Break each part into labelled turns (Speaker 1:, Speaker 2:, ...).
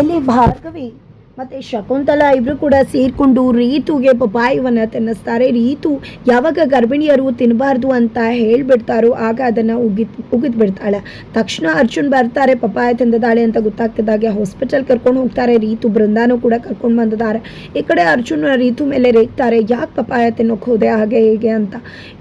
Speaker 1: ಇಲ್ಲಿ ಭಾರ್ಗವಿ ಮತ್ತೆ ಶಕುಂತಲ ಇಬ್ರು ಕೂಡ ಸೇರಿಕೊಂಡು ರೀತುಗೆ ಪಪಾಯವನ್ನು ತಿನ್ನಿಸ್ತಾರೆ. ರೀತು ಯಾವಾಗ ಗರ್ಭಿಣಿಯರು ತಿನ್ನಬಾರ್ದು ಅಂತ ಹೇಳಿಬಿಡ್ತಾರೋ ಆಗ ಅದನ್ನ ಉಗಿತ್ ಉಗಿದು ಬಿಡ್ತಾಳೆ. ತಕ್ಷಣ ಅರ್ಜುನ್ ಬರ್ತಾರೆ ಪಪಾಯ ತಿಂದದಾಳೆ ಅಂತ ಗೊತ್ತಾಗ್ತಿದ್ದಾಗೆ ಹಾಸ್ಪಿಟಲ್ ಕರ್ಕೊಂಡು ಹೋಗ್ತಾರೆ. ರೀತು ಬೃಂದಾನು ಕೂಡ ಕರ್ಕೊಂಡು ಬಂದಿದ್ದಾರೆ ಈ ಕಡೆ ಅರ್ಜುನ್ ರೀತು ಮೇಲೆ ರೇಗ್ತಾರೆ. ಯಾಕೆ ಪಪಾಯ ತಿನ್ನೋಕೆ ಹೋದೆ, ಹಾಗೆ ಹೇಗೆ ಅಂತ.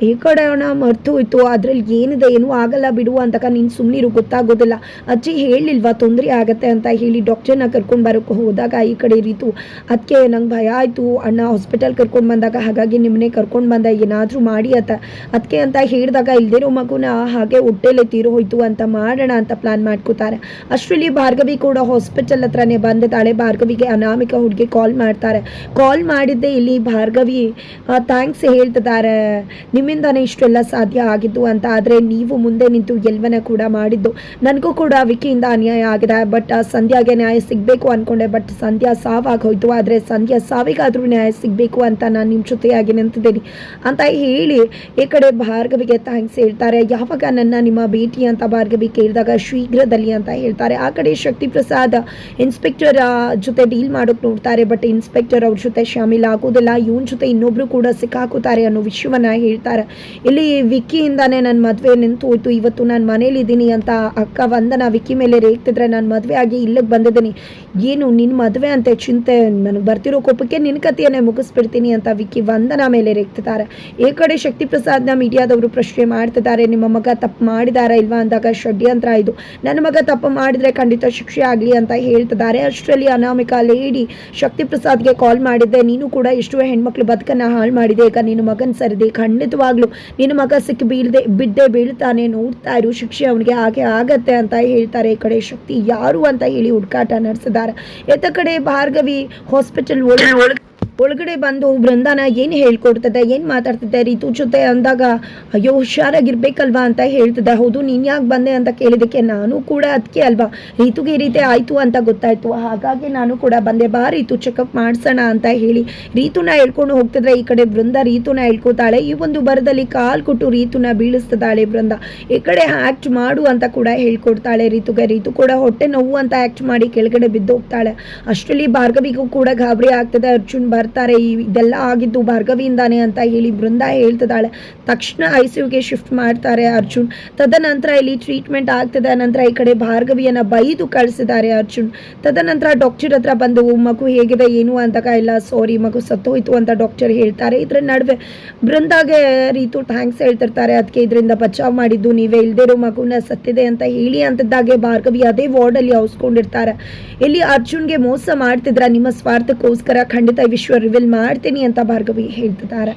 Speaker 1: ಈ ಕಡೆ ಅವನ ಮರ್ತು ಹೋಯ್ತು. ಅದ್ರಲ್ಲಿ ಏನಿದೆ, ಏನೂ ಆಗಲ್ಲ ಬಿಡು ಅಂತಕ ನೀನು ಸುಮ್ಮನಿರು ಗೊತ್ತಾಗೋದಿಲ್ಲ. ಅಜ್ಜಿ ಹೇಳಿಲ್ವಾ, ತೊಂದರೆ ಆಗತ್ತೆ ಅಂತ ಹೇಳಿ ಡಾಕ್ಟರ್ನ ಕರ್ಕೊಂಡು ಬರೋಕ್ಕೆ ಹೋದಾಗ ಈ ಕಡೆ ಇರೀತು. ಅದಕ್ಕೆ ನಂಗೆ ಭಯ ಆಯಿತು. ಅಣ್ಣ ಹಾಸ್ಪಿಟಲ್ ಕರ್ಕೊಂಡು ಬಂದಾಗ ಹಾಗಾಗಿ ನಿಮ್ಮನ್ನೇ ಕರ್ಕೊಂಡು ಬಂದ. ಏನಾದರೂ ಮಾಡಿ ಅಂತ ಅದಕ್ಕೆ ಅಂತ ಹೇಳಿದಾಗ ಇಲ್ದಿರೋ ಮಗುನ ಹಾಗೆ ಹೊಟ್ಟೆಲೆ ತೀರು ಹೋಯ್ತು ಅಂತ ಮಾಡೋಣ ಅಂತ ಪ್ಲಾನ್ ಮಾಡ್ಕೋತಾರೆ. ಅಷ್ಟರಲ್ಲಿ ಭಾರ್ಗವಿ ಕೂಡ ಹಾಸ್ಪಿಟಲ್ ಹತ್ರನೇ ತಾಳೆ ಭಾರ್ಗವಿಗೆ ಅನಾಮಿಕ ಹುಡುಗಿ ಕಾಲ್ ಮಾಡ್ತಾರೆ. ಕಾಲ್ ಮಾಡಿದ್ದೆ ಇಲ್ಲಿ ಭಾರ್ಗವಿ ಥ್ಯಾಂಕ್ಸ್ ಹೇಳ್ತಿದ್ದಾರೆ. ನಿಮ್ಮಿಂದಾನೇ ಇಷ್ಟೆಲ್ಲ ಸಾಧ್ಯ ಆಗಿದ್ದು ಅಂತ. ಆದರೆ ನೀವು ಮುಂದೆ ನಿಂತು ಎಲ್ವನ ಕೂಡ ಮಾಡಿದ್ದು. ನನಗೂ ಕೂಡ ವಿಕಿಯಿಂದ ಅನ್ಯಾಯ ಆಗಿದೆ. ಬಟ್ ಸಂಧ್ಯಾಗೆ ನ್ಯಾಯ ಸಿಗಬೇಕು ಅಂದ್ಕೊಂಡೆ ಬಟ್ ಸಂಧ್ಯಾ ಸಾವಾಗಿ ಹೋಯ್ತು ಆದರೆ ಸಂಧ್ಯಾ ಸಾವಿಗಾದರೂ ನ್ಯಾಯ ಸಿಗಬೇಕು ಅಂತ ನಾನು ನಿಮ್ಮ ಜೊತೆಯಾಗಿ ನಿಂತಿದ್ದೀನಿ ಅಂತ ಹೇಳಿ ಈ ಕಡೆ ಭಾರ್ಗವಿಗೆ ಥ್ಯಾಂಕ್ಸ್ ಹೇಳ್ತಾರೆ. ಯಾವಾಗ ನನ್ನ ನಿಮ್ಮ ಭೇಟಿ ಅಂತ ಭಾರ್ಗವಿ ಕೇಳಿದಾಗ ಶೀಘ್ರದಲ್ಲಿ ಅಂತ ಹೇಳ್ತಾರೆ. ಆ ಕಡೆ ಶಕ್ತಿ ಪ್ರಸಾದ್ ಇನ್ಸ್ಪೆಕ್ಟರ್ ಜೊತೆ ಡೀಲ್ ಮಾಡೋಕೆ ನೋಡ್ತಾರೆ ಬಟ್ ಇನ್ಸ್ಪೆಕ್ಟರ್ ಅವ್ರ ಜೊತೆ ಶಾಮೀಲ್ ಆಗೋದಿಲ್ಲ. ಇವನ್ ಜೊತೆ ಇನ್ನೊಬ್ರು ಕೂಡ ಸಿಕ್ಕಾಕುತ್ತಾರೆ ಅನ್ನೋ ವಿಷಯವನ್ನ ಹೇಳ್ತಾರೆ. ಇಲ್ಲಿ ವಿಕ್ಕಿಯಿಂದಾನೇ ನನ್ನ ಮದುವೆ ನಿಂತು ಹೋಯ್ತು ಇವತ್ತು ನಾನು ಮನೇಲಿದ್ದೀನಿ ಅಂತ ಅಕ್ಕ ವಂದನ ವಿಕ್ಕಿ ಮೇಲೆ ರೇಗ್ತಿದ್ರೆ ನಾನು ಮದುವೆ ಆಗಿ ಇಲ್ಲಿಗೆ ಬಂದಿದ್ದೀನಿ. ಏನು ನಿನ್ನ ಮದುವೆ ಅಂತ ಚಿಂತೆ ನನಗೆ ಬರ್ತಿರೋ ಕೋಪಕ್ಕೆ ನಿನ್ನ ಕಥೆಯನ್ನೇ ಮುಗಿಸ್ಬಿಡ್ತೀನಿ ಅಂತ ವಿಕ್ಕಿ ವಂದನ ಮೇಲೆ ರೇಗ್ತಿದ್ದಾರೆ. ಈ ಕಡೆ ಶಕ್ತಿ ಪ್ರಸಾದ್ನ ಮೀಡಿಯಾದವರು ಪ್ರಶ್ನೆ ಮಾಡ್ತಿದ್ದಾರೆ, ನಿಮ್ಮ ಮಗ ತಪ್ಪು ಮಾಡಿದಾರ ಇಲ್ವಾ ಅಂದಾಗ ಷಡ್ಯಂತ್ರ ಇದು. ನನ್ನ ಮಗ ತಪ್ಪು ಮಾಡಿದ್ರೆ ಖಂಡಿತ ಶಿಕ್ಷೆ ಆಗಲಿ ಅಂತ ಹೇಳ್ತಿದ್ದಾರೆ. ಅಷ್ಟರಲ್ಲಿ ಅನಾಮಿಕಾ ಲೇಡಿ ಶಕ್ತಿ ಪ್ರಸಾದ್ಗೆ ಕಾಲ್ ಮಾಡಿದ್ದೆ, ನೀನು ಕೂಡ ಎಷ್ಟೋ ಹೆಣ್ಮಕ್ಳು ಬದುಕನ್ನು ಹಾಳು ಮಾಡಿದೆ, ಈಗ ನಿನ್ನ ಮಗನ ಸರಿದೆ, ಖಂಡಿತವಾಗ್ಲೂ ನಿನ್ನ ಮಗ ಸಿಕ್ಕಿ ಬೀಳದೆ, ಬಿದ್ದೆ ಬೀಳ್ತಾನೆ, ನೋಡ್ತಾ ಇರು, ಶಿಕ್ಷೆ ಅವನಿಗೆ ಹಾಗೆ ಆಗತ್ತೆ ಅಂತ ಹೇಳ್ತಾರೆ. ಈ ಕಡೆ ಶಕ್ತಿ ಯಾರು ಅಂತ ಹೇಳಿ ಹುಡುಕಾಟ ನಡೆಸಿದ್ದಾರೆ. ಎತ್ತ ಕಡೆ ಭಾರ್ಗವಿ ಹಾಸ್ಪಿಟಲ್ ಒಳಗೆ ಒಳಗಡೆ ಬಂದು ಬೃಂದಾನ ಏನು ಹೇಳ್ಕೊಡ್ತದೆ, ಏನು ಮಾತಾಡ್ತಿದ್ದೆ ರೀತು ಜೊತೆ ಅಂದಾಗ, ಅಯ್ಯೋ, ಹುಷಾರಾಗಿರ್ಬೇಕಲ್ವಾ? ಅಂತ ಹೇಳ್ತಿದ್ದೆ. ಹೌದು, ನೀನು ಯಾಕೆ ಬಂದೆ ಅಂತ ಕೇಳಿದಕ್ಕೆ ನಾನು ಕೂಡ ಅದಕ್ಕೆ ಅಲ್ವಾ? ರೀತುಗೆ ಈ ರೀತಿ ಆಯಿತು ಅಂತ ಗೊತ್ತಾಯಿತು. ಹಾಗಾಗಿ ನಾನು ಕೂಡ ಬಂದೆ. ಬಾ ರೀತು ಚೆಕಪ್ ಮಾಡಿಸೋಣ ಅಂತ ಹೇಳಿ ರೀತುನ ಹೇಳ್ಕೊಂಡು ಹೋಗ್ತಿದ್ರೆ ಈ ಕಡೆ ಬೃಂದ ರೀತುನ ಹೇಳ್ಕೊತಾಳೆ. ಈ ಒಂದು ಬರದಲ್ಲಿ ಕಾಲು ಕೊಟ್ಟು ರೀತುನ ಬೀಳಿಸ್ತದಾಳೆ ಬೃಂದ ಈ ಕಡೆ ಆ್ಯಕ್ಟ್ ಮಾಡು ಅಂತ ಕೂಡ ಹೇಳ್ಕೊಡ್ತಾಳೆ ರೀತುಗೆ. ರೀತು ಕೂಡ ಹೊಟ್ಟೆ ನೋವು ಅಂತ ಆ್ಯಕ್ಟ್ ಮಾಡಿ ಕೆಳಗಡೆ ಬಿದ್ದು ಹೋಗ್ತಾಳೆ ಅಷ್ಟರಲ್ಲಿ ಭಾರ್ಗವಿಗೂ ಕೂಡ ಗಾಬರಿ ಆಗ್ತದೆ. ಅರ್ಜುನ್ ಬರ್ತಾರೆ. ಇದೆಲ್ಲ ಆಗಿದ್ದು ಭಾರ್ಗವಿಯಿಂದಾನೆ ಅಂತ ಹೇಳಿ ಬೃಂದ ಹೇಳ್ತಿದ್ದಾಳೆ. ತಕ್ಷಣ ಐ ಸಿ ಯುಗೆ ಶಿಫ್ಟ್ ಮಾಡ್ತಾರೆ ಅರ್ಜುನ್. ತದನಂತರ ಇಲ್ಲಿ ಟ್ರೀಟ್ಮೆಂಟ್ ಆಗ್ತದೆ. ನಂತರ ಈ ಕಡೆ ಭಾರ್ಗವಿಯನ್ನ ಬೈದು ಕಳಿಸಿದ್ದಾರೆ ಅರ್ಜುನ್. ತದನಂತರ ಡಾಕ್ಟರ್ ಹತ್ರ ಬಂದು ಮಗು ಹೇಗಿದೆ? ಏನು? ಅಂತ ಇಲ್ಲ ಸಾರಿ ಮಗು ಸತ್ತೋಯ್ತು ಅಂತ ಡಾಕ್ಟರ್ ಹೇಳ್ತಾರೆ. ಇದ್ರ ನಡುವೆ ಬೃಂದಾಗೆ ರೀತು ಥ್ಯಾಂಕ್ಸ್ ಹೇಳ್ತಿರ್ತಾರೆ. ಅದಕ್ಕೆ ಇದರಿಂದ ಬಚಾವ್ ಮಾಡಿದ್ದು ನೀವೇ. ಇಲ್ದಿರೋ ಮಗುನ ಸತ್ತಿದೆ ಅಂತ ಹೇಳಿ ಅಂತದ್ದಾಗೆ ಭಾರ್ಗವಿ ಅದೇ ವಾರ್ಡಲ್ಲಿ ಹೌಸ್ಕೊಂಡಿರ್ತಾರೆ ಇಲ್ಲಿ ಅರ್ಜುನ್ಗೆ ಮೋಸ ಮಾಡ್ತಿದ್ರ ನಿಮ್ಮ ಸ್ವಾರ್ಥಕ್ಕೋಸ್ಕರ ಖಂಡಿತ ವಿಶ್ವ ರಿವೀಲ್ ಮಾಡ್ತೀನಿ ಅಂತ ಭಾರ್ಗವಿ ಹೇಳ್ತಿದ್ದಾರೆ.